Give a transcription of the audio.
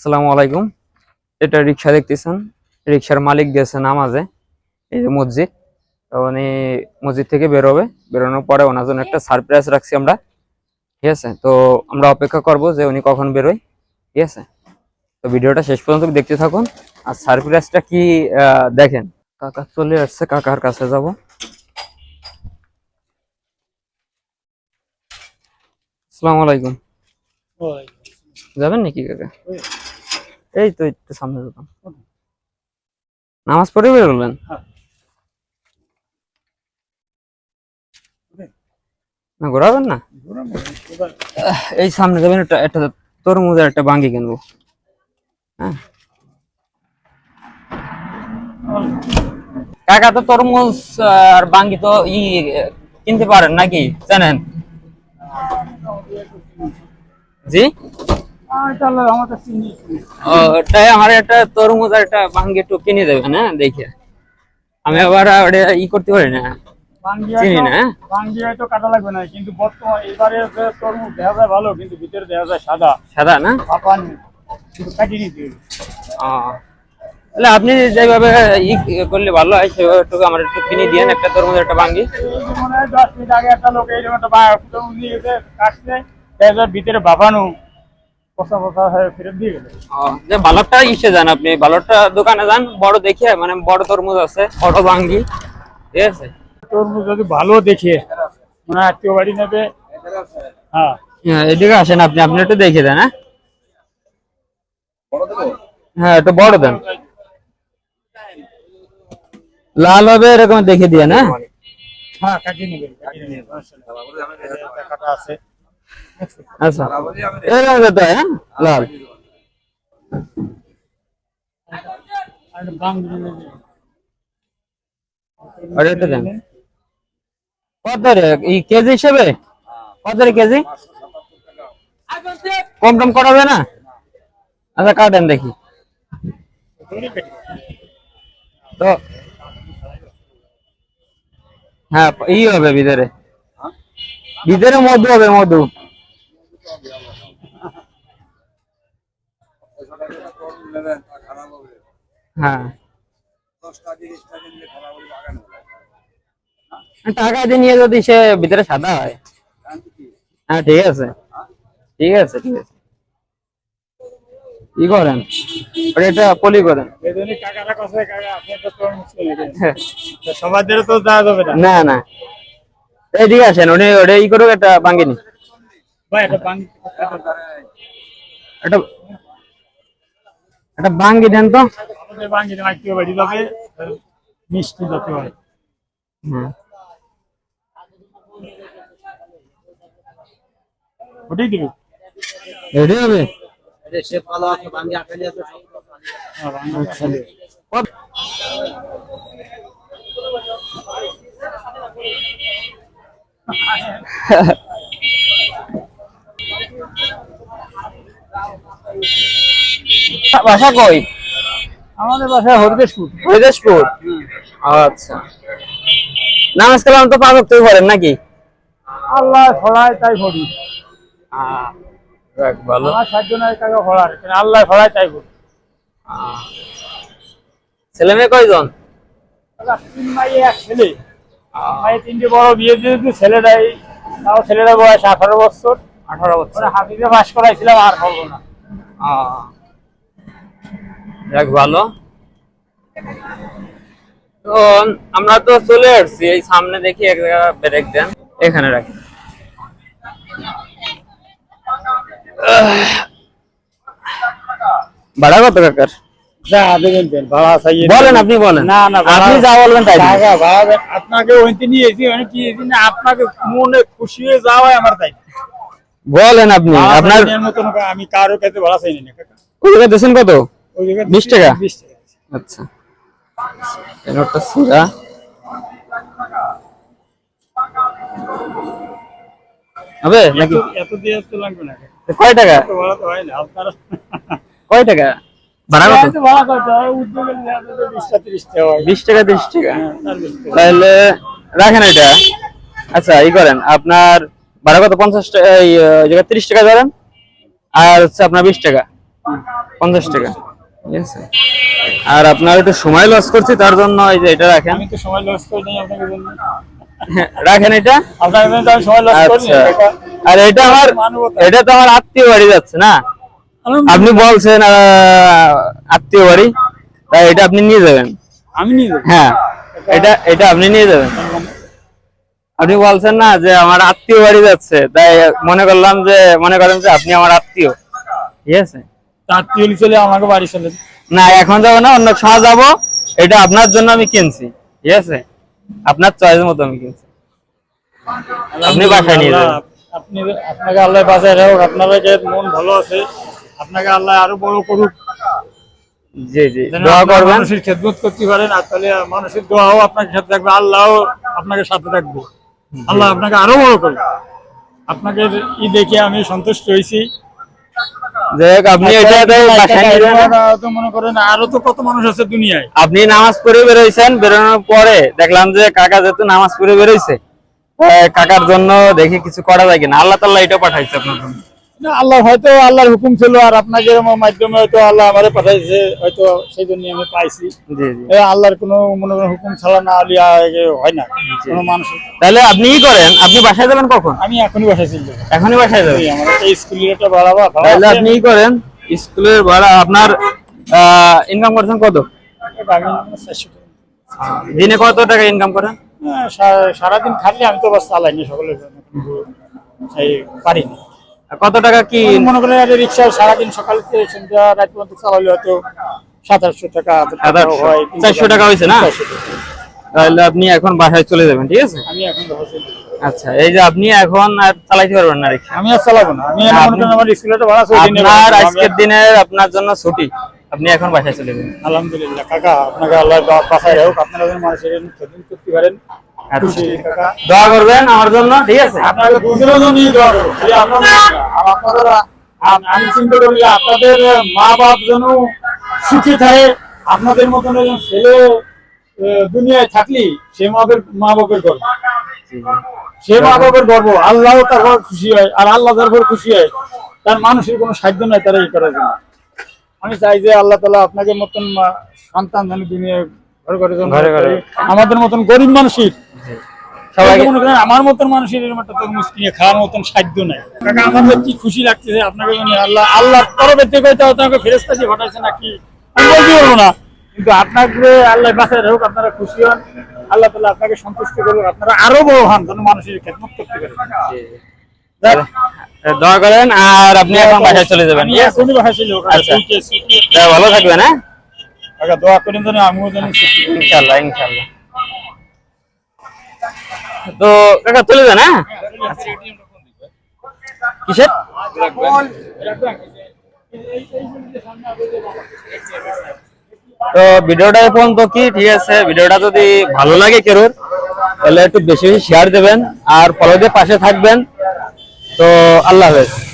আসসালামু আলাইকুম। এটা রিক্সা দেখতেছেন। রিক্সার মালিক গেছে নামাজে। এই যে মসজিদ উনি মসজিদ থেকে বেরোবে বেরোনোর পরে ওনার জন্য একটা সারপ্রাইজ রাখছি আমরা। ঠিক আছে? তো আমরা অপেক্ষা করব যে উনি কখন বেরোয়। ঠিক আছে? তো ভিডিওটা শেষ পর্যন্ত দেখতে থাকুন। আর সারপ্রাইজটা কি দেখেন। কাকা চলে আসছে কাকার কাছে যাব। আসসালামু আলাইকুম। যাবেন নাকি কাকা? এই তো একটু সামনে যেতাম। নামাজ পড়ে বেরোলেন হ্যাঁ। না ঘোরাবেন না? এই সামনে যাবেন একটা একটা তরমুজের একটা বাঙ্গি কিনবো। হ্যাঁ। কাকা তো তরমুজ আর বাঙ্গি তো ই কিনতে পারেন নাকি? জানেন? জি? ও, তাই আমার একটা তরমুজ আর একটা ভাঙ্গি একটু কিনে দেবেন হ্যাঁ দেখে। আমি আবার ওটা ই করতে পারি না। চিনি না হ্যাঁ? তো কাটা লাগবে না কিন্তু বর্তমান এবারে তরমুজ দেখা যায় ভালো কিন্তু ভিতরে দেখা যায় সাদা। সাদা না? পাপান কিন্তু কাটিয়ে নিতে তাহলে আপনি যেভাবে ই করলে ভালো হয় সেভাবে একটু আমার একটু কিনে দিয়েন একটা তরমুজ একটা ভাঙ্গি। মনে হয় দশ মিনিট আগে একটা লোক এইরকম একটা বা- তরমুজ নিয়ে এসে কাটছে ভিতরে বাপানো পচা পচা হয়ে ফেরত দিয়ে গেল। যে ভালোটা ইসে যান আপনি? ভালোটা দোকানে যান বড় দেখে মানে বড় তরমুজ আছে বড় ভাঙ্গি ঠিক আছে? তরমুজ যদি ভালো দেখে মানে আত্মীয় বাড়ি নেবে। হ্যাঁ। হ্যাঁ এদিকে আসেন আপনি আপনি একটু দেখে দেন হ্যাঁ? হ্যাঁ একটু বড় দেন। লাল হবে এরকম দেখে দিয়ে না হ্যাঁ কাটিয়ে নেবে কাটিয়ে নেবে সমস্যা নেই। একটা কাটা আছে। আচ্ছা। হয়, কত কেজি হিসেবে? কত কেজি? কম টম করা হবে না? আচ্ছা কাটেন দেখি। তো হ্যাঁ ই হবে ভিতরে। ভিতরে মধু হবে মধু। হ্যাঁ। টাকা দিয়ে নিয়ে যদি সে ভিতরে সাদা হয়। হ্যাঁ ঠিক আছে। ঠিক আছে ঠিক আছে। কি করেন? এটা পলি করেন। হ্যাঁ। সবার তো যাওয়া যাবে না। না না। এই ঠিক আছে উনি ওটা ই করুক একটা বাঙ্গিনি একটা একটা বাঙ্গি দেন তো। আমাদের বাঙ্গি না আত্মীয় বাড়ি যাবে মিষ্টি যাতে হয়। হুম। ওটাই দিবে? রেডি হবে? হ্যাঁ, আছে। বাসা কই? আমাদের বাসায় হরিদেশপুর হরিদাসপুর? আচ্ছা। নামাজ কালাম তো পাঁচ করেন নাকি? আল্লাহ ফড়ায় তাই ভালো। আমার আল্লাহ ভরি ছেলে মেয়ে কয়জন? তিন এক ছেলে। তিনটে বড় বিয়ে ছেলেটাই তাও ছেলেটা বয়স আঠারো বছর। আঠারো বছর। পাস করাইছিলাম আর হব না। যাক ভালো। তো আমরা তো চলে আসছি এই সামনে দেখি এক জায়গা ব্রেক দেন। এখানে রাখি। ভাড়া কত কাকার? যা দেবেন দেন ভাড়া চাইয়ে বলেন আপনি বলেন। না না আপনি যা বলবেন তাই। আপনাকে ওইতে নিয়েছি ওই কি না আপনাকে মনে খুশি হয়ে যাওয়াই আমার তাই বলেন আপনি? আপনার আমি কারও কাছে ভাড়া চাইনি না কাকা। ওই জায়গায় দিয়েছেন কত? ওই জায়গায় 20 টাকা? বিশ টাকা আচ্ছা। হবে নাকি? এত- দিয়ে তো লাগবে না কয় টাকা? ভাড়া তো হয় না আপনারা কয় টাকা? ভাড়া কত? ভাড়া কত? হয় উদ্যোগের লেগে তো বিশ টা ত্রিশ টাকা হয়। বিশ টাকা তিরিশ টাকা? হ্যাঁ, টাকা। তাহলে রাখেন এটা। আচ্ছা ই করেন আপনার ভাড়া কত? পঞ্চাশ টাকা তিরিশ টাকা ধরেন। আর হচ্ছে আপনার বিশ টাকা। পঞ্চাশ টাকা। ঠিক আছে। আর আপনার একটু সময় লস করছি তার জন্য এই যে এটা রাখেন। আমি তো সময় লস আপনাকে জন্য। রাখেন এটা? জন্য আমি সময় লস করি আচ্ছা। আর এটা আমার এটা তো আমার আত্মীয় বাড়ি যাচ্ছে না? আপনি বলছেন আত্মীয় বাড়ি। তাই এটা আপনি নিয়ে যাবেন। আমি নিয়ে যাব। হ্যাঁ। এটা এটা আপনি নিয়ে যাবেন। আপনি বলছেন না যে আমার আত্মীয় বাড়ি যাচ্ছে তাই মনে করলাম যে মনে করেন যে আপনি আমার আত্মীয়। ঠিক আছে? তিল চলে আমাকে বাড়ি চলে না এখন যাব না অন্য সময় যাব এটা আপনার জন্য আমি কিনছি। ঠিক আছে? আপনার চয়েস মতো আমি কিনছি। আপনি বাসায় নিয়ে যাবেন। আপনি আপনাকে আল্লাহ বাসায় রাখুক আপনার মন ভালো আছে আপনাকে আল্লাহ আরও বড় করুক। জি জি দোয়া করবেন। মানুষের খেদমত করতে পারেন আর তাহলে মানুষের দোয়াও আপনাকে সাথে থাকবে আল্লাহও আপনাকে সাথে থাকবে আল্লাহ আপনাকে আরও বড় করে আপনাকে ই দেখে আমি সন্তুষ্ট হয়েছি। আপনি মনে করেন আরও তো কত মানুষ আছে দুনিয়ায়। আপনি নামাজ পড়ে বেরোইছেন বেরোনোর পরে দেখলাম যে কাকা যেহেতু নামাজ পড়ে বেরোইছে কাকার জন্য দেখি কিছু করা যায় কিনা। আল্লাহ তাল্লাহ এটা পাঠাইছে আপনার জন্য। না আল্লাহ হয়তো আল্লাহর হুকুম ছিল আর আপনাকে মাধ্যমে হয়তো আল্লাহ আমারে পাঠাইছে হয়তো সেই জন্য আমি পাইছি। আল্লাহর কোনো মনে হুকুম ছাড়া না হলে হয় না। কোনো মানুষ তাহলে আপনি কি করেন আপনি বাসায় যাবেন কখন? আমি এখনই বাসায় ছিল এখনই বাসায় যাবেন? আমার একটা স্কুলের একটা বাড়াবা তাহলে আপনি কি করেন স্কুলের ভাড়া আপনার ইনকাম করছেন কত। দিনে কত টাকা ইনকাম করেন? সারাদিন খাটলে আমি তো বাস চালাই না সকলের জন্য। কিন্তু এই পারি না। আর কত টাকা কি? মনে করেন একটা রিক্সা সারাদিন সকাল থেকে সন্ধ্যা রাত পর্যন্ত চালালে হয়তো সাত আটশো টাকা। হয়, চারশো টাকা হয়েছে না? তাহলে আপনি এখন বাসায় চলে যাবেন ঠিক আছে? আমি এখন। আচ্ছা এই যে আপনি এখন আর চালাইতে পারবেন না রিক্সা? আমি আর চালাবো না। আমি আমার ভাড়া আপনার আজকের আমি- দিনে আপনার জন্য ছুটি। আপনি এখন বাসায় চলে যাবেন। আলহামদুলিল্লাহ কাকা আপনাকে আল্লাহ বাসায় রাখুক। আপনারা যেন মানুষের করতে পারেন। দোয়া করবেন আমার জন্য ঠিক আছে? দুজনের জন্যই দোয়া করব। আম- চিন্তা করি আপনাদের মা বাপ যেন সুখী থাকে আপনাদের মতন ছেলে দুনিয়ায় থাকলি সে মা বাপের মা বাপের গর্ব। সে মা বাপের গর্ব আল্লাহ তারপর খুশি হয় আর আল্লাহ তারপর খুশি হয়। তার মানুষের কোনো সাধ্য নাই তারা এই করার জন্য। আমি চাই যে আল্লাহ তালা আপনাদের মতন সন্তান যেন দুনিয়ায় ঘরে ঘরে ঘরে ঘরে। আমাদের মতন গরিব মানুষের সবাইকে সবাইকে মনে করেন আমার মতন মানুষের এরকম একটা তরমুজ কিনে খাওয়ার মতন সাধ্য নাই। কাকা আমার কি খুশি লাগতেছে আপনাকে আল্লাহ আল্লাহ তরফের থেকে হয়তো আপনাকে ফেরেস্তা দিয়ে ঘটাইছে নাকি আমি বলতে পারব না। কিন্তু আপনাকে আল্লাহ বাসায় হোক আপনারা খুশি হন। আল্লাহ তালা আপনাকে সন্তুষ্ট করুন আপনারা আরও বড় হন যেন মানুষের খেদমত করতে পারেন দোয়া করেন আর আপনি এখন বাসায় চলে যাবেন? এখনই বাসায় আচ্ছা। ভালো থাকবেন হ্যাঁ? দোয়া করেন যেন আমিও হই। ইনশাল্লাহ ইনশাল্লাহ। তো কাকা, তুলে দেন হ্যাঁ? কিসের? তো ভিডিওটা এখন পর্যন্ত কি? ঠিক আছে, ভিডিওটা যদি ভালো লাগে কেরোর, তাহলে একটু বেশি বেশি শেয়ার দেবেন, আর ফলো পাশে থাকবেন। তো আল্লাহ হাফেজ।